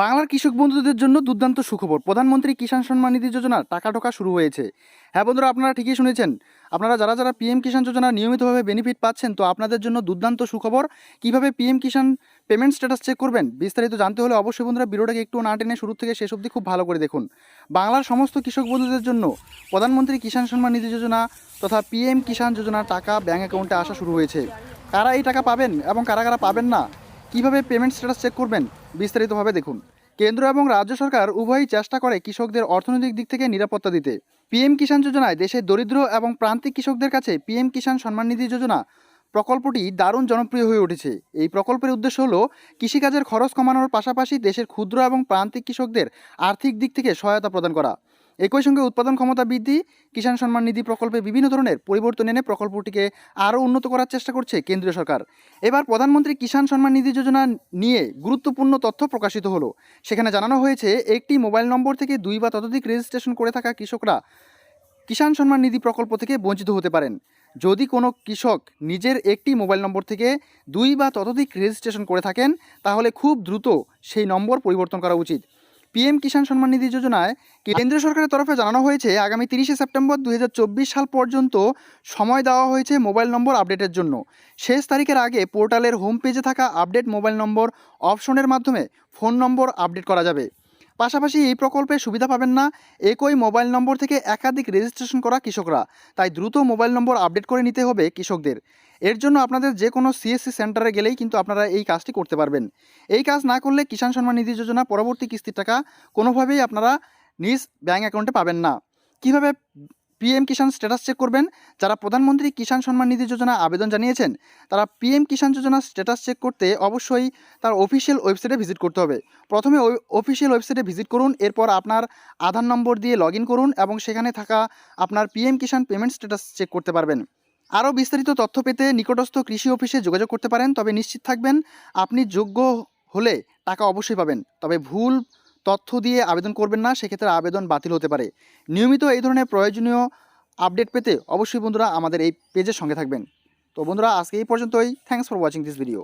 বাংলার কৃষক বন্ধুদের জন্য দুর্দান্ত সুখবর। প্রধানমন্ত্রী কিষাণ সম্মান নিধি যোজনার টাকা ঢোকা শুরু হয়েছে। হ্যাঁ বন্ধুরা, আপনারা ঠিকই শুনেছেন। আপনারা যারা যারা পিএম কিষাণ যোজনা নিয়মিতভাবে বেনিফিট পাচ্ছেন, তো আপনাদের জন্য দুর্দান্ত সুখবর। কীভাবে PM Kisan payment status check করবেন, বিস্তারিত জানতে হলে অবশ্যই বন্ধুরা ভিডিওটাকে একটু না টেনে শুরু থেকে শেষ অবধি খুব ভালো করে দেখুন। বাংলার সমস্ত কৃষক বন্ধুদের জন্য প্রধানমন্ত্রী কিষাণ সম্মান নিধি যোজনা তথা পিএম কিষাণ যোজনার টাকা ব্যাঙ্ক অ্যাকাউন্টে আসা শুরু হয়েছে। কারা এই টাকা পাবেন এবং কারা কারা পাবেন না? কীভাবে পেমেন্ট স্ট্যাটাস চেক করবেন? বিস্তারিতভাবে দেখুন। কেন্দ্র এবং রাজ্য সরকার উভয়ই চেষ্টা করে কৃষকদের অর্থনৈতিক দিক থেকে নিরাপত্তা দিতে। পিএম কিষাণ যোজনায় দেশের দরিদ্র এবং প্রান্তিক কৃষকদের কাছে পিএম কিষাণ সম্মান নিধি যোজনা প্রকল্পটি দারুণ জনপ্রিয় হয়ে উঠেছে। এই প্রকল্পের উদ্দেশ্য হল কৃষিকাজের খরচ কমানোর পাশাপাশি দেশের ক্ষুদ্র এবং প্রান্তিক কৃষকদের আর্থিক দিক থেকে সহায়তা প্রদান করা। একই সঙ্গে উৎপাদন ক্ষমতা বৃদ্ধি, কিষাণ সম্মান নিধি প্রকল্পে বিভিন্ন ধরনের পরিবর্তন এনে প্রকল্পটিকে আরও উন্নত করার চেষ্টা করছে কেন্দ্রীয় সরকার। এবার প্রধানমন্ত্রী কিষাণ সম্মান নিধি যোজনা নিয়ে গুরুত্বপূর্ণ তথ্য প্রকাশিত হলো। সেখানে জানানো হয়েছে, একটি মোবাইল নম্বর থেকে দুই বা ততোধিক রেজিস্ট্রেশন করে থাকা কৃষকরা কিষাণ সম্মান নিধি প্রকল্প থেকে বঞ্চিত হতে পারেন। যদি কোনো কৃষক নিজের একটি মোবাইল নম্বর থেকে দুই বা ততোধিক রেজিস্ট্রেশন করে থাকেন, তাহলে খুব দ্রুত সেই নম্বর পরিবর্তন করা উচিত। পিএম কিষাণ সম্মান নিধি যোজনায় কেন্দ্রীয় সরকারের তরফে জানানো হয়েছে, আগামী তিরিশে সেপ্টেম্বর দু হাজার চব্বিশ সাল পর্যন্ত সময় দেওয়া হয়েছে মোবাইল নম্বর আপডেটের জন্য। শেষ তারিখের আগে পোর্টালের হোম পেজে থাকা আপডেট মোবাইল নম্বর অপশনের মাধ্যমে ফোন নম্বর আপডেট করা যাবে। পাশাপাশি এই প্রকল্পে সুবিধা পাবেন না একই মোবাইল নম্বর থেকে একাধিক রেজিস্ট্রেশন করা কৃষকরা। তাই দ্রুত মোবাইল নম্বর আপডেট করে নিতে হবে কৃষকদের। এর জন্য আপনাদের যে কোনো সিএসসি সেন্টারে গেলেই কিন্তু আপনারা এই কাজটি করতে পারবেন। এই কাজ না করলে কিষাণ সম্মান নিধি যোজনা পরবর্তী কিস্তির টাকা কোনোভাবেই আপনারা নিজ ব্যাঙ্ক অ্যাকাউন্টে পাবেন না। কীভাবে পিএম কিষাণ স্ট্যাটাস চেক করবেন। যারা প্রধানমন্ত্রী কিষাণ সম্মান নিধি যোজনা আবেদন জানিয়েছেন, তারা পিএম কিষাণ যোজনা স্ট্যাটাস চেক করতে অবশ্যই তার অফিসিয়াল ওয়েবসাইটে ভিজিট করতে হবে। প্রথমে ওই অফিসিয়াল ওয়েবসাইটে ভিজিট করুন, এরপর আপনার আধার নম্বর দিয়ে লগ করুন এবং সেখানে থাকা আপনার PM Kisan payment status check করতে পারবেন। আরও বিস্তারিত তথ্য পেতে নিকটস্থ কৃষি অফিসে যোগাযোগ করতে পারেন, তবে নিশ্চিত থাকবেন, আপনি যোগ্য হলে টাকা অবশ্যই পাবেন, তবে ভুল তথ্য দিয়ে আবেদন করবেন না, সেক্ষেত্রে আবেদন বাতিল হতে পারে। নিয়মিত এই ধরনের প্রয়োজনীয় আপডেট পেতে অবশ্যই বন্ধুরা আমাদের এই পেজের সঙ্গে থাকবেন। তো বন্ধুরা, আজকে এই পর্যন্তই। Thanks for watching this video